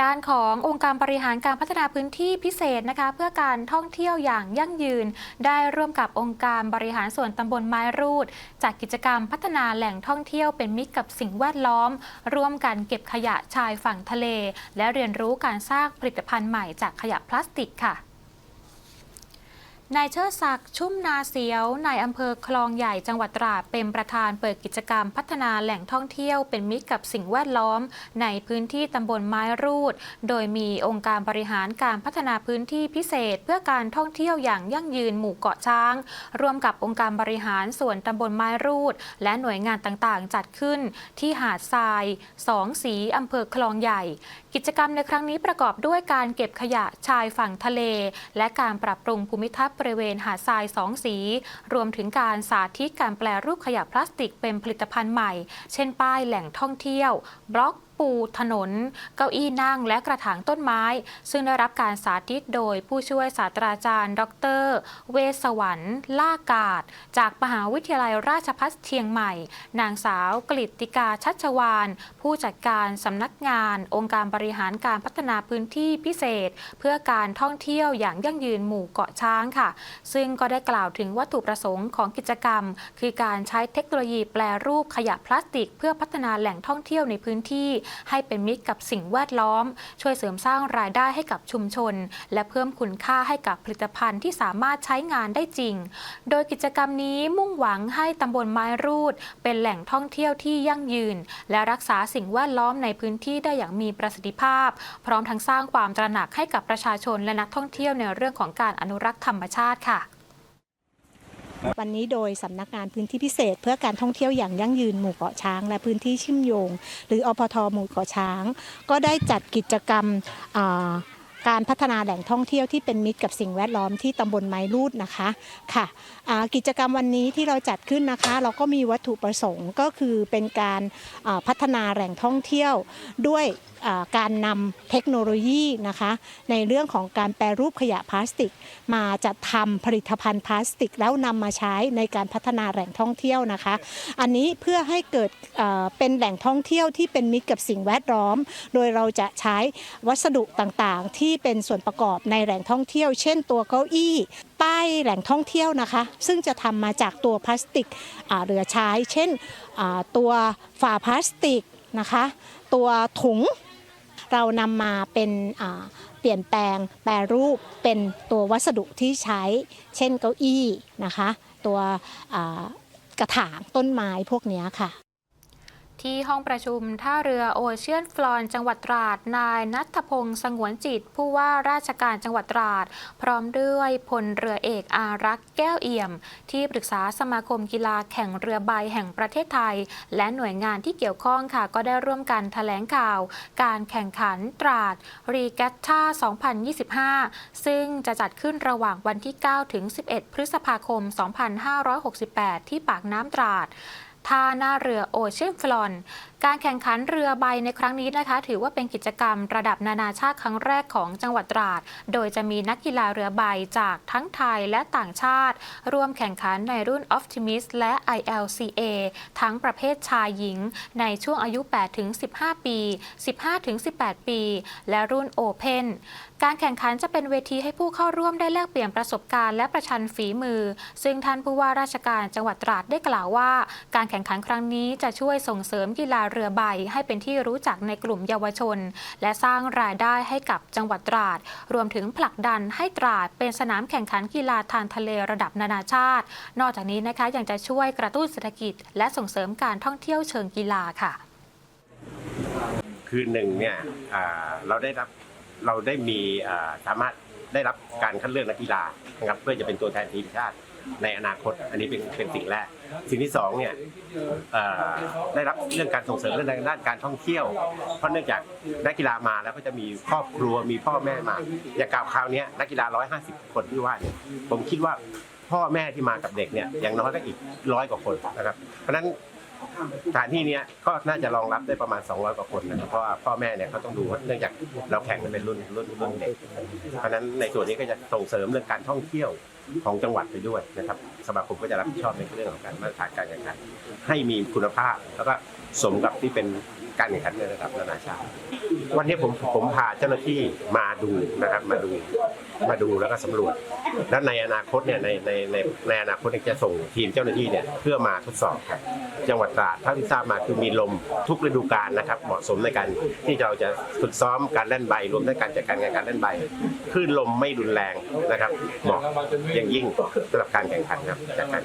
ด้านขององค์การบริหารการพัฒนาพื้นที่พิเศษนะคะ เพื่อการท่องเที่ยวอย่างยั่งยืน ได้ร่วมกับองค์การบริหารส่วนตำบลไม้รูดจากกิจกรรมพัฒนาแหล่งท่องเที่ยวเป็นมิตรกับสิ่งแวดล้อม ร่วมกันเก็บขยะชายฝั่งทะเล และเรียนรู้การสร้างผลิตภัณฑ์ใหม่จากขยะพลาสติกค่ะ นายเชิดศักดิ์ชุ่มนาเสียวนายอำเภอคลองใหญ่จังหวัดตราดเป็นประธานเปิดกิจกรรมพัฒนาแหล่งท่องเที่ยวเป็นมิตรกับสิ่งแวดล้อม ในพื้นที่ตำบลไม้รูด โดยมีองค์การบริหารการพัฒนาพื้นที่พิเศษ เพื่อการท่องเที่ยวอย่างยั่งยืนหมู่เกาะช้าง ร่วมกับองค์การบริหารส่วนตำบลไม้รูด และหน่วยงานต่างๆ จัดขึ้น ที่หาดทรายสองสีอำเภอคลองใหญ่ กิจกรรมในครั้งนี้ประกอบด้วยการเก็บขยะชายฝั่งทะเล และการปรับปรุงภูมิทัศน์บริเวณหาดทรายสองสี รวมถึงการสาธิตการแปลรูปขยะพลาสติกเป็นผลิตภัณฑ์ใหม่ เช่นป้ายแหล่งท่องเที่ยว บล็อก ปูถนน เก้าอี้นั่ง และกระถางต้นไม้ ซึ่งได้รับการสาธิตโดยผู้ช่วยศาสตราจารย์ ดร เวสวรรค์ล่ากาศ จากมหาวิทยาลัยราชภัฏเชียงใหม่ นางสาวกฤติกาชัชวาน ผู้จัดการสำนักงาน องค์การบริหารการพัฒนาพื้นที่พิเศษ เพื่อการท่องเที่ยวอย่างยั่งยืนหมู่เกาะช้างค่ะ ซึ่งก็ได้กล่าวถึงวัตถุประสงค์ของกิจกรรม คือการใช้เทคโนโลยีแปลรูปขยะพลาสติก เพื่อพัฒนาแหล่งท่องเที่ยวในพื้นที่ให้เป็นมิตรกับสิ่งแวดล้อม ช่วยเสริมสร้างรายได้ให้กับชุมชน และเพิ่มคุณค่าให้กับผลิตภัณฑ์ที่สามารถใช้งานได้จริง โดยกิจกรรมนี้มุ่งหวังให้ตำบลไม้รูด เป็นแหล่งท่องเที่ยวที่ยั่งยืน และรักษาสิ่งแวดล้อมในพื้นที่ได้อย่างมีประสิทธิภาพ พร้อมทั้งสร้างความตระหนักให้กับประชาชนและนักท่องเที่ยวในเรื่องของการอนุรักษ์ธรรมชาติค่ะ วันนี้โดยสำนักงานพื้นที่พิเศษ เพื่อการท่องเที่ยวอย่างยั่งยืนหมู่เกาะช้าง และพื้นที่ชื่มโยง หรืออพทหมู่เกาะช้าง ก็ได้จัดกิจกรรมอ่า การพัฒนาแหล่งท่องเที่ยวที่เป็นมิตรกับสิ่งแวดล้อมที่ตำบลไม้รูดนะคะค่ะกิจกรรมวันนี้ที่เราจัดขึ้นนะคะ เราก็มีวัตถุประสงค์ก็คือเป็นการพัฒนาแหล่งท่องเที่ยวด้วยการนำเทคโนโลยีนะคะ ในเรื่องของการแปรรูปขยะพลาสติก มาจัดทำผลิตภัณฑ์พลาสติก แล้วนำมาใช้ในการพัฒนาแหล่งท่องเที่ยวนะคะ อันนี้เพื่อให้เกิดเป็นแหล่งท่องเที่ยวที่เป็นมิตรกับสิ่งแวดล้อม โดยเราจะใช้วัสดุต่างๆที่ที่เป็นส่วนประกอบในแหล่งท่องเที่ยว เช่นตัวเก้าอี้ ป้ายแหล่งท่องเที่ยวนะคะ ซึ่งจะทำมาจากตัวพลาสติกเหลือใช้ เช่นตัวฝาพลาสติกนะคะ ตัวถุงเรานำมาเป็นเปลี่ยนแปลงแปรรูปเป็นตัววัสดุที่ใช้ เช่นเก้าอี้นะคะ ตัวกระถางต้นไม้พวกนี้ค่ะ ที่ห้องประชุมท่าเรือโอเชียนฟลอนจังหวัดตราด นายนัทพงศ์สงวนจิต ผู้ว่าราชการจังหวัดตราด พร้อมด้วยพลเรือเอกอารักษ์แก้วเอี่ยม ที่ปรึกษาสมาคมกีฬาแข่งเรือใบแห่งประเทศไทย และหน่วยงานที่เกี่ยวข้องค่ะ ก็ได้ร่วมกันแถลงข่าว การแข่งขันตราดรีแกตตา2025 ซึ่งจะจัดขึ้นระหว่างวันที่ 9 ถึง 11 พฤษภาคม 2568 ที่ปากน้ำตราด ท่าหน้าเรือโอเชียนฟลอนการแข่งขันเรือใบในครั้งนี้นะคะ ถือว่าเป็นกิจกรรมระดับนานาชาติครั้งแรกของจังหวัดตราด โดยจะมีนักกีฬาเรือใบจากทั้งไทยและต่างชาติ ร่วมแข่งขันในรุ่น Optimist และ ILCA ทั้งประเภทชายหญิง ในช่วงอายุ 8-15 ปี 15-18 ปี และรุ่น Open การแข่งขันจะเป็นเวทีให้ผู้เข้าร่วมได้แลกเปลี่ยนประสบการณ์และประชันฝีมือ ซึ่งท่านผู้ว่าราชการจังหวัดตราดได้กล่าวว่า การแข่งขันครั้งนี้จะช่วยส่งเสริมกีฬาเรือใบ ให้เป็นที่รู้จักในกลุ่มเยาวชน และสร้างรายได้ให้กับจังหวัดตราด รวมถึงผลักดันให้ตราดเป็นสนามแข่งขันกีฬาทางทะเลระดับนานาชาติ นอกจากนี้นะคะยังจะช่วยกระตุ้นเศรษฐกิจ และส่งเสริมการท่องเที่ยวเชิงกีฬาค่ะ คือหนึ่งเนี่ยอ่าเราได้รับเราได้มีอ่าสามารถได้รับการคัดเลือกนักกีฬานะครับเพื่อจะเป็นตัวแทนทีมชาติ ในอนาคต อันนี้เป็นเป็นสิ่งแรก สิ่งที่สองเนี่ยอ่าได้รับเรื่องการส่งเสริมเรื่องด้านการท่องเที่ยว เพราะเนื่องจากนักกีฬามาแล้วก็จะมีครอบครัวมีพ่อแม่มา อย่างกล่าวคราวนี้นักกีฬา 150 คนที่ว่าเนี่ยผมคิดว่าพ่อแม่ที่มากับเด็กเนี่ยอย่างน้อยก็อีกร้อยกว่าคนนะครับ เพราะฉะนั้นสถานที่เนี้ยก็น่าจะรองรับได้ประมาณ 200 กว่าคนนะครับเพราะว่าพ่อแม่เนี่ยเขาต้องดูเนื่องจากเราแข่งกันเป็นรุ่นรุ่นรุ่นเด็ก เพราะฉะนั้นในส่วนนี้ก็จะส่งเสริมเรื่องการท่องเที่ยว ของจังหวัดไปด้วยนะครับสมาคมก็จะรับผิดชอบในเรื่องของการมาตรฐานการแข่งขันให้มีคุณภาพแล้วก็สมกับที่เป็นการแข่งขันในระดับนานาชาติ วันนี้ผมผมพาเจ้าหน้าที่มาดูนะครับมาดูมาดูแล้วก็สำรวจ แล้วในอนาคตเนี่ยในในในในอนาคตจะส่งทีมเจ้าหน้าที่เนี่ยเพื่อมาทดสอบครับจังหวัดตราดเท่าที่ทราบมาคือมีลมทุกฤดูกาลนะครับเหมาะสมในการที่เราจะฝึกซ้อมการเล่นใบรวมทั้งการจัดการงานการเล่นใบคลื่นลมไม่รุนแรงนะครับเหมาะอย่างยิ่งสำหรับการแข่งขันครับจากการ